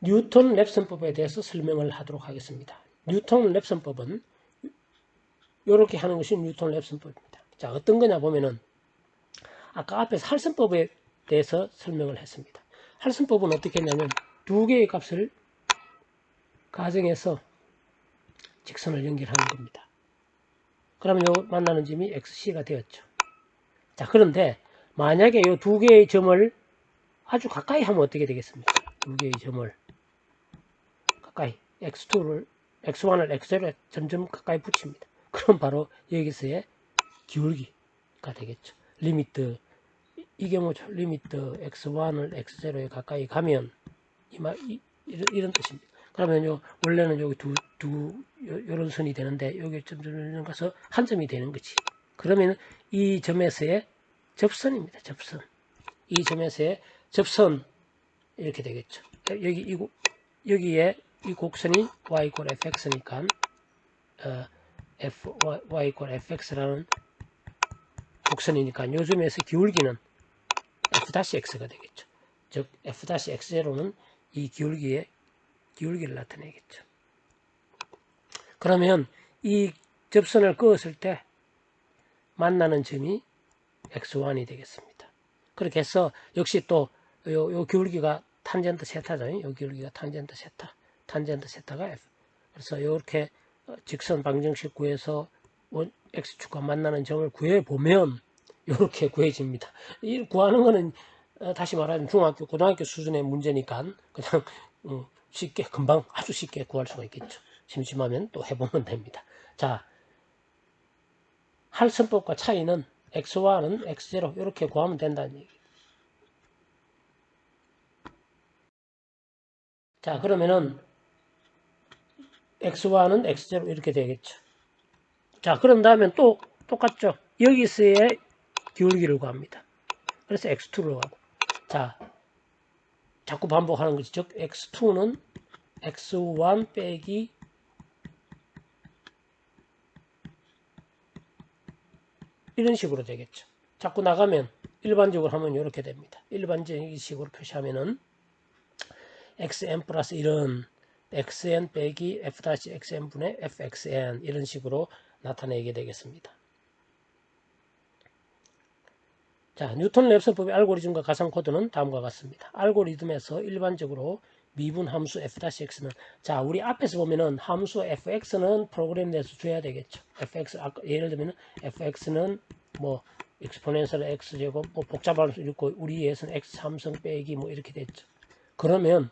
뉴턴 랩선법에 대해서 설명을 하도록 하겠습니다. 뉴턴 랩선법은 이렇게 하는 것이 뉴턴 랩선법입니다. 자, 어떤 거냐 보면은 아까 앞에서 할선법에 대해서 설명을 했습니다. 할선법은 어떻게 했냐면 두 개의 값을 가정해서 직선을 연결하는 겁니다. 그러면 요 만나는 점이 xc가 되었죠. 자, 그런데 만약에 이 두 개의 점을 아주 가까이 하면 어떻게 되겠습니까? 두 개의 점을 가까이 x2를 x1을 x0에 점점 가까이 붙입니다. 그럼 바로 여기서의 기울기가 되겠죠. 리미트 이- 이 경우죠. 리미트 x1을 x0에 가까이 가면 이마 이, 이런, 이런 뜻입니다. 그러면 요 원래는 여기 두 두 요런 선이 되는데 여기 점점 가서 한 점이 되는 거지. 그러면 이 점에서의 접선입니다. 접선. 이 점에서의 접선 이렇게 되겠죠. 여기 이 고- 여기에 이 곡선이 y 이퀄 fx니까 어, y, 이퀄 fx라는 곡선이니까 요 점에서 기울기는 f-x가 되겠죠. 즉 f-x0는 이 기울기의 기울기를 나타내겠죠. 그러면 이 접선을 그었을 때 만나는 점이 x1이 되겠습니다. 그렇게 해서 역시 또 요, 요 기울기가 탄젠트 세타죠. 요 기울기가 탄젠트 세타. 탄젠트 세타가 F. 그래서 이렇게 직선 방정식 구해서 원 x축과 만나는 점을 구해 보면 이렇게 구해집니다. 이 구하는 거는 어, 다시 말하면 중학교, 고등학교 수준의 문제니까 그냥 음, 쉽게 금방 아주 쉽게 구할 수가 있겠죠. 심심하면 또 해보면 됩니다. 자, 할선법과 차이는 x1은 x0 이렇게 구하면 된다는 얘기. 자, 그러면은 x1은 x0 이렇게 되겠죠. 자, 그런 다음에 또 똑같죠. 여기서의 기울기를 구합니다. 그래서 x2로 가고. 자, 자꾸 반복하는 거지. 즉, x2는 x1 빼기 이런 식으로 되겠죠. 자꾸 나가면 일반적으로 하면 이렇게 됩니다. 일반적식으로 표시하면은 xn 플러스 1은 xn 빼기 f-xn분의 fxn 이런 식으로 나타내게 되겠습니다. 자, 뉴턴 랩선법의 알고리즘과 가상 코드는 다음과 같습니다. 알고리즘에서 일반적으로 미분 함수 f-x는 자, 우리 앞에서 보면은 함수 fx는 프로그램 내에서 줘야 되겠죠. fx 예를 들면 fx는 뭐 exponential x 제곱 뭐 복잡할 수 있고 우리 예에서는 x 삼성 빼기 뭐 이렇게 됐죠. 그러면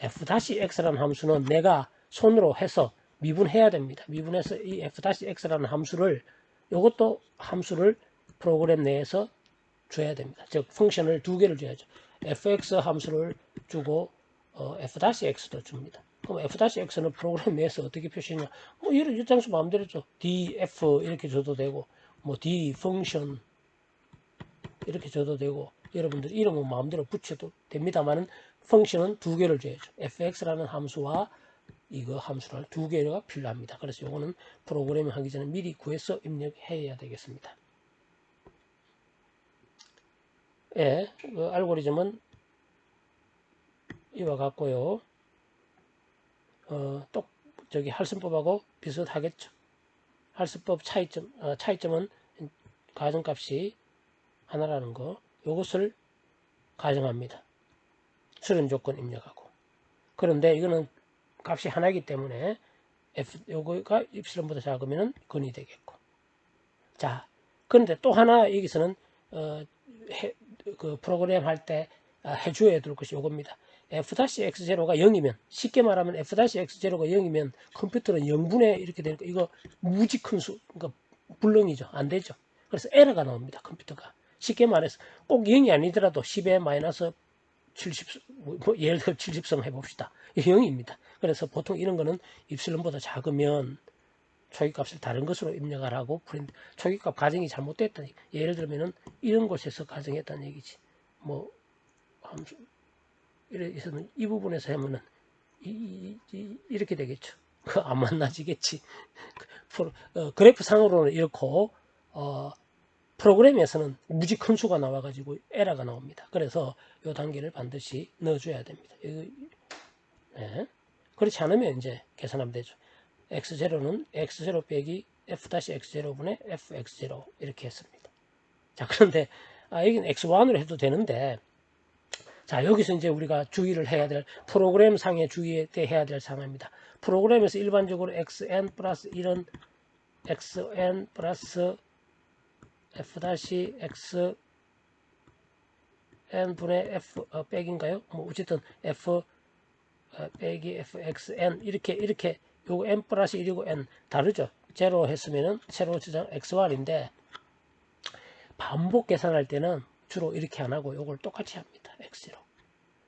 f-x라는 함수는 내가 손으로 해서 미분해야 됩니다. 미분해서 이 f-x라는 함수를 이것도 함수를 프로그램 내에서 줘야 됩니다. 즉 펑션을 두 개를 줘야죠. fx 함수를 주고 어, f-x도 줍니다. 그럼 f-x는 프로그램 내에서 어떻게 표시했냐? 뭐 이런 유장수 마음대로 죠. df 이렇게 줘도 되고 뭐 d 펑션 이렇게 줘도 되고 여러분들 이름은 마음대로 붙여도 됩니다만은 펑션은 두 개를 줘야죠. fx라는 함수와 이거 함수를 두 개가 필요합니다. 그래서 요거는 프로그래밍 하기 전에 미리 구해서 입력해야 되겠습니다. 예, 그 알고리즘은 이와 같고요. 어, 또 저기 할선법하고 비슷하겠죠. 할선법 차이점 어, 차이점은 가정값이 하나라는 거. 요것을 가정합니다. 수렴 조건 입력하고. 그런데 이거는 값이 하나이기 때문에 f 요거가 입실론보다 작으면은 근이 되겠고. 자, 그런데 또 하나 여기서는 어, 해, 그 프로그램 할때 아, 해줘야 될 것이 요겁니다. f-x0가 0이면 쉽게 말하면 f-x0가 0이면 컴퓨터는 0분의 이렇게 되니까 이거 무지 큰 수, 그러니까 불능이죠. 안 되죠. 그래서 에러가 나옵니다. 컴퓨터가. 쉽게 말해서 꼭 0이 아니더라도 10에 마이너스 70, 뭐, 뭐 예를 들어 70성 해봅시다. 0입니다. 그래서 보통 이런 거는 입실론보다 작으면 초기값을 다른 것으로 입력하라고 프린트, 초기값 가정이 잘못됐다. 예를 들면은 이런 곳에서 가정했다는 얘기지. 뭐, 함수, 이래서는 이 부분에서 하면은 이, 이, 이, 렇게 되겠죠. 안 만나지겠지. 어, 그래프 상으로는 이렇고, 어, 프로그램에서는 무지 큰 수가 나와가지고 에러가 나옵니다. 그래서 이 단계를 반드시 넣어줘야 됩니다. 예. 그렇지 않으면 이제 계산하면 되죠. x0는 x0 빼기 f-x0분의 fx0 이렇게 했습니다. 자 그런데 아, 여기는 x1으로 해도 되는데 자 여기서 이제 우리가 주의를 해야 될 프로그램 상의 주의에 해야 될 상황입니다. 프로그램에서 일반적으로 xn 플러스 이런 xn 플러스 f-x n 분의 f 어, 백인가요? 뭐 어쨌든 f 어, 빼기 fxn 이렇게 이렇게 요거 n 플러스 1이고 n 다르죠. 제로 했으면은 새로 저장 x1인데 반복 계산할 때는 주로 이렇게 안 하고 요걸 똑같이 합니다. x0.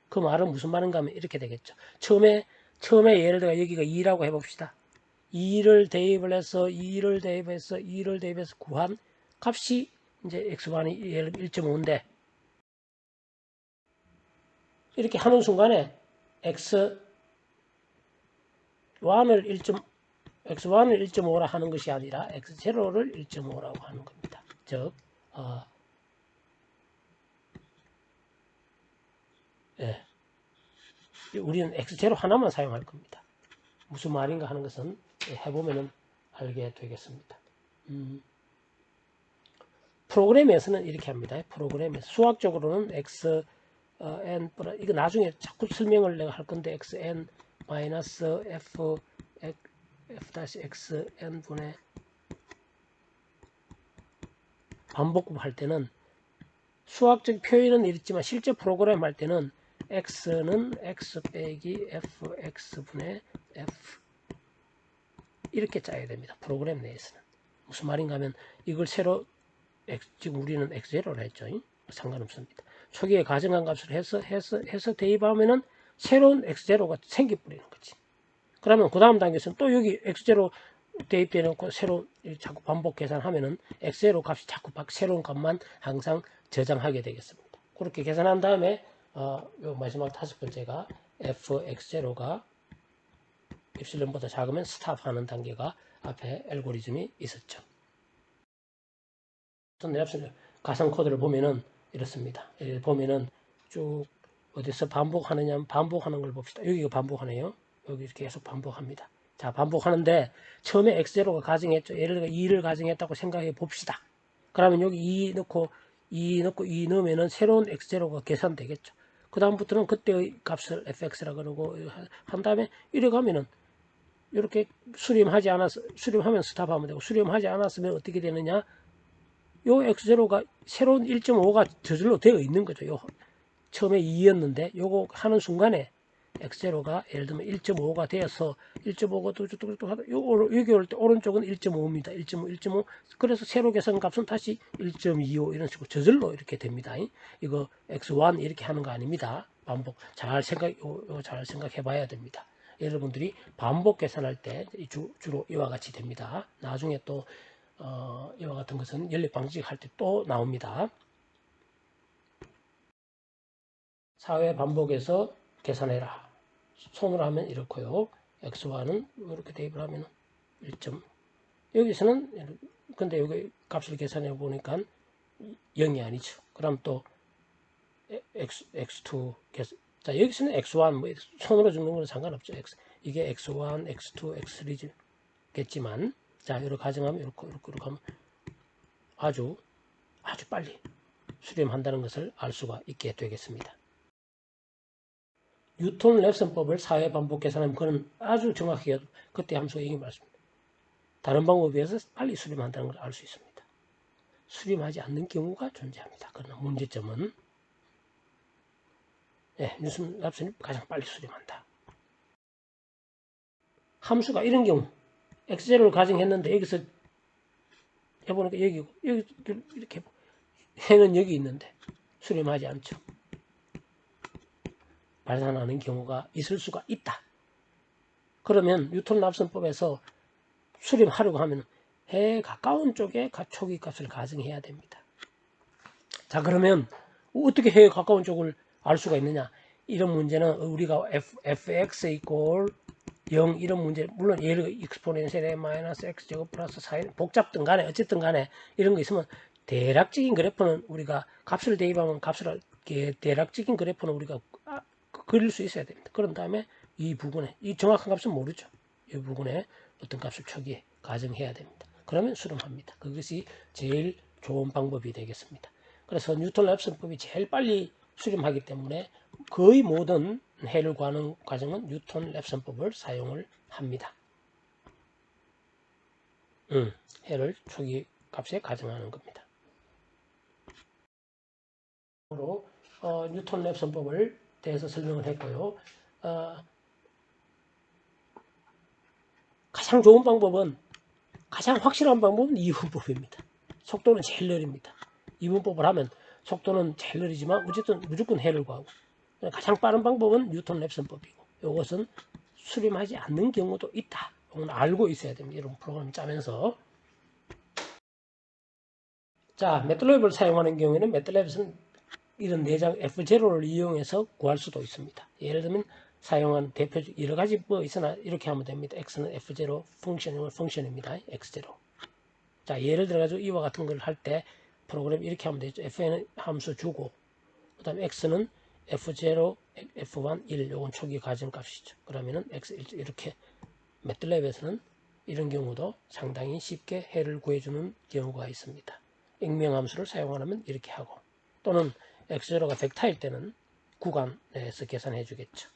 그 말은 무슨 말인가 하면 이렇게 되겠죠. 처음에 처음에 예를 들어 여기가 2라고 해봅시다. 2를 대입을 해서 2를 대입해서 2를 대입해서 구한 값이 이제 x1이 예를 1.5인데 이렇게 하는 순간에 x1을 1. x1을 1.5라 하는 것이 아니라 x0를 1.5라고 하는 겁니다. 즉, 어, 예, 우리는 x0 하나만 사용할 겁니다. 무슨 말인가 하는 것은 해보면 알게 되겠습니다. 음, 프로그램에서는 이렇게 합니다. 프로그램에서 수학적으로는 x 어, n 이거 나중에 자꾸 설명을 내가 할 건데 xn 마이너스 f f x n 분의 반복급 할 때는 수학적 표현은 이렇지만 실제 프로그램 할 때는 x는 x 빼기 fx 분의 f 이렇게 짜야 됩니다. 프로그램 내에서는 무슨 말인가 하면 이걸 새로 X, 지금 우리는 x0를 했죠. 상관없습니다. 초기에 가정한 값을 해서 해서 해서 대입하면은 새로운 x0가 생겨버리는 거지. 그러면 그 다음 단계에서는 또 여기 x0 대입해 놓고 새로 자꾸 반복 계산하면은 x0 값이 자꾸 새로운 값만 항상 저장하게 되겠습니다. 그렇게 계산한 다음에 어, 요 마지막 다섯 번째가 fx0가 입실론보다 작으면 스탑하는 단계가 앞에 알고리즘이 있었죠. 랩슨 가상 코드를 보면은 이렇습니다. 여기 보면은 쭉 어디서 반복하느냐 반복하는 걸 봅시다. 여기가 반복하네요. 여기 계속 반복합니다. 자 반복하는데 처음에 x0가 가정했죠. 예를 들어 2를 가정했다고 생각해 봅시다. 그러면 여기 2 넣고 2 넣고 2 넣으면은 새로운 x0가 계산되겠죠. 그 다음부터는 그때의 값을 fx라 그러고 한 다음에 이래 가면은 이렇게 수렴하지 않아서 수렴하면 스탑하면 되고 수렴하지 않았으면 어떻게 되느냐 요 x0가 새로운 1.5가 저절로 되어 있는 거죠. 요 처음에 2였는데 요거 하는 순간에 x0가 예를 들면 1.5가 되어서 1.5가 또쭉쭉쭉 하다 요 여기 올 때 오른쪽은 1.5입니다. 1.5, 1.5 그래서 새로 계산 값은 다시 1.25 이런 식으로 저절로 이렇게 됩니다. 이거 x1 이렇게 하는 거 아닙니다. 반복 잘 생각 요, 요잘 생각해 봐야 됩니다. 여러분들이 반복 계산할 때 주, 주로 이와 같이 됩니다. 나중에 또 어, 이와 같은 것은 연립 방식 할 때 또 나옵니다. 사회 반복에서 계산해라. 손으로 하면 이렇고요. x와는 이렇게 대입을 하면 1점. 여기서는 근데 여기 값을 계산해 보니까 0이 아니죠. 그럼 또 x, x2 계산. 자 여기서는 x1 뭐 손으로 적는 건 상관없죠. x 이게 x1, x2, x3겠지만 자, 이렇게 가정하면 이렇게, 이렇게, 이렇게 하면 아주, 아주 빨리 수렴한다는 것을 알 수가 있게 되겠습니다. 뉴턴 랩슨법을 사회 반복 계산하면 그는 아주 정확하게 그때 함수가 얘기 말씀입니다. 다른 방법에 비해서 빨리 수렴한다는 걸 알 수 있습니다. 수렴하지 않는 경우가 존재합니다. 그러나 문제점은 네, 뉴턴 랩슨이 가장 빨리 수렴한다. 함수가 이런 경우 X0를 가정했는데 여기서 해보니까 여기고 여기 이렇게 해는 여기 있는데 수렴하지 않죠. 발산하는 경우가 있을 수가 있다. 그러면 뉴턴 납선법에서 수렴하려고 하면 해에 가까운 쪽에 초기 값을 가정해야 됩니다. 자 그러면 어떻게 해에 가까운 쪽을 알 수가 있느냐 이런 문제는 우리가 f, fx 이꼴 0 이런 문제 물론 예를 익스포넨셜 마이너스 x 제곱 플러스 4 복잡든 간에 어쨌든 간에 이런 거 있으면 대략적인 그래프는 우리가 값을 대입하면 값을 대략적인 그래프는 우리가 아, 그- 그릴 수 있어야 됩니다. 그런 다음에 이 부분에 이 정확한 값은 모르죠. 이 부분에 어떤 값을 초기에 가정해야 됩니다. 그러면 수렴합니다. 그것이 제일 좋은 방법이 되겠습니다. 그래서 뉴턴 랩슨법이 제일 빨리 수렴하기 때문에 거의 모든 해를 구하는 과정은 뉴턴 랩슨법을 사용을 합니다. 음, 해를 초기 값에 가정하는 겁니다. 로 어, 뉴턴 랩슨법을 대해서 설명을 했고요. 어, 가장 좋은 방법은 가장 확실한 방법은 이분법입니다. 속도는 제일 느립니다. 이분법을 하면 속도는 제일 느리지만 어쨌든 무조건 해를 구하고 가장 빠른 방법은 뉴턴 랩슨법이고 이것은 수렴하지 않는 경우도 있다. 이건 알고 있어야 됩니다. 이런 프로그램 짜면서 자 매틀랩을 사용하는 경우에는 매틀랩은 이런 내장 F0를 이용해서 구할 수도 있습니다. 예를 들면 사용한 대표 여러 가지 뭐 있으나 이렇게 하면 됩니다. x는 f0 펑션이면 펑션입니다. x0. 자 예를 들어 가지고 이와 같은 걸 할 때 프로그램 이렇게 하면 되죠. fn 함수 주고 그다음에 x는 f0, f1, 1 요건 초기 가정값이죠. 그러면은 x1 이렇게 매틀랩에서는 이런 경우도 상당히 쉽게 해를 구해주는 경우가 있습니다. 익명 함수를 사용하면 이렇게 하고 또는 x0가 벡터일 때는 구간에서 계산해 주겠죠.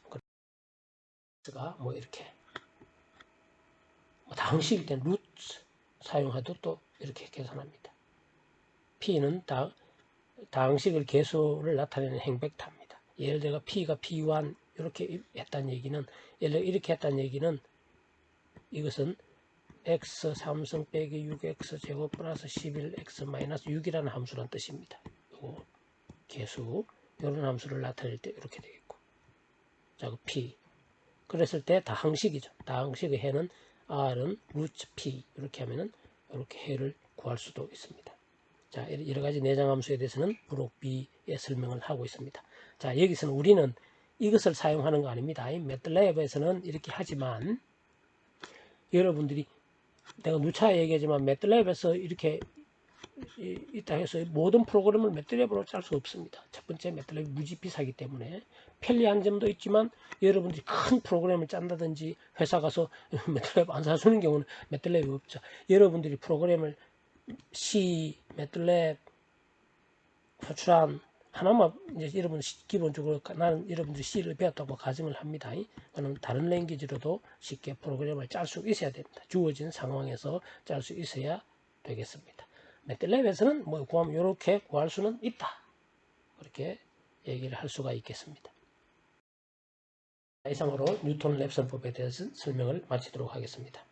x가 뭐 이렇게 뭐 다항식일 때는 루트 사용해도 또 이렇게 계산합니다. p는 다, 다항식을 개수를 나타내는 행벡터입니다. 예를 들어 p가 p1 이렇게 했다는 얘기는 예를 들어 이렇게 했다는 얘기는 이것은 x 3승 빼기 6x 제곱 플러스 11x 마이너스 6이라는 함수란 뜻입니다. 요거 개수 이런 함수를 나타낼 때 이렇게 되겠고 자, 그 p 그랬을 때 다항식이죠. 다항식의 해는 r은 루트 p 이렇게 하면은 이렇게 해를 구할 수도 있습니다. 자, 여러 가지 내장 함수에 대해서는 부록 B의 설명을 하고 있습니다. 자, 여기서는 우리는 이것을 사용하는 거 아닙니다. 매틀랩에서는 이렇게 하지만 여러분들이 내가 누차 얘기하지만 매틀랩에서 이렇게 있다 해서 모든 프로그램을 매틀랩으로 짤 수 없습니다. 첫 번째 매틀랩이 무지 비싸기 때문에 편리한 점도 있지만 여러분들이 큰 프로그램을 짠다든지 회사 가서 매틀랩 안 사주는 경우는 매틀랩이 없죠. 여러분들이 프로그램을 C, 매틀랩, 포출한 하나만 이제 여러분 기본적으로 나는 여러분들이 C를 배웠다고 가정을 합니다. 그는 다른 랭귀지로도 쉽게 프로그램을 짤 수 있어야 됩니다. 주어진 상황에서 짤 수 있어야 되겠습니다. 매틀랩에서는 뭐 구하면 이렇게 구할 수는 있다. 그렇게 얘기를 할 수가 있겠습니다. 이상으로 뉴턴 랩선법에 대해서 설명을 마치도록 하겠습니다.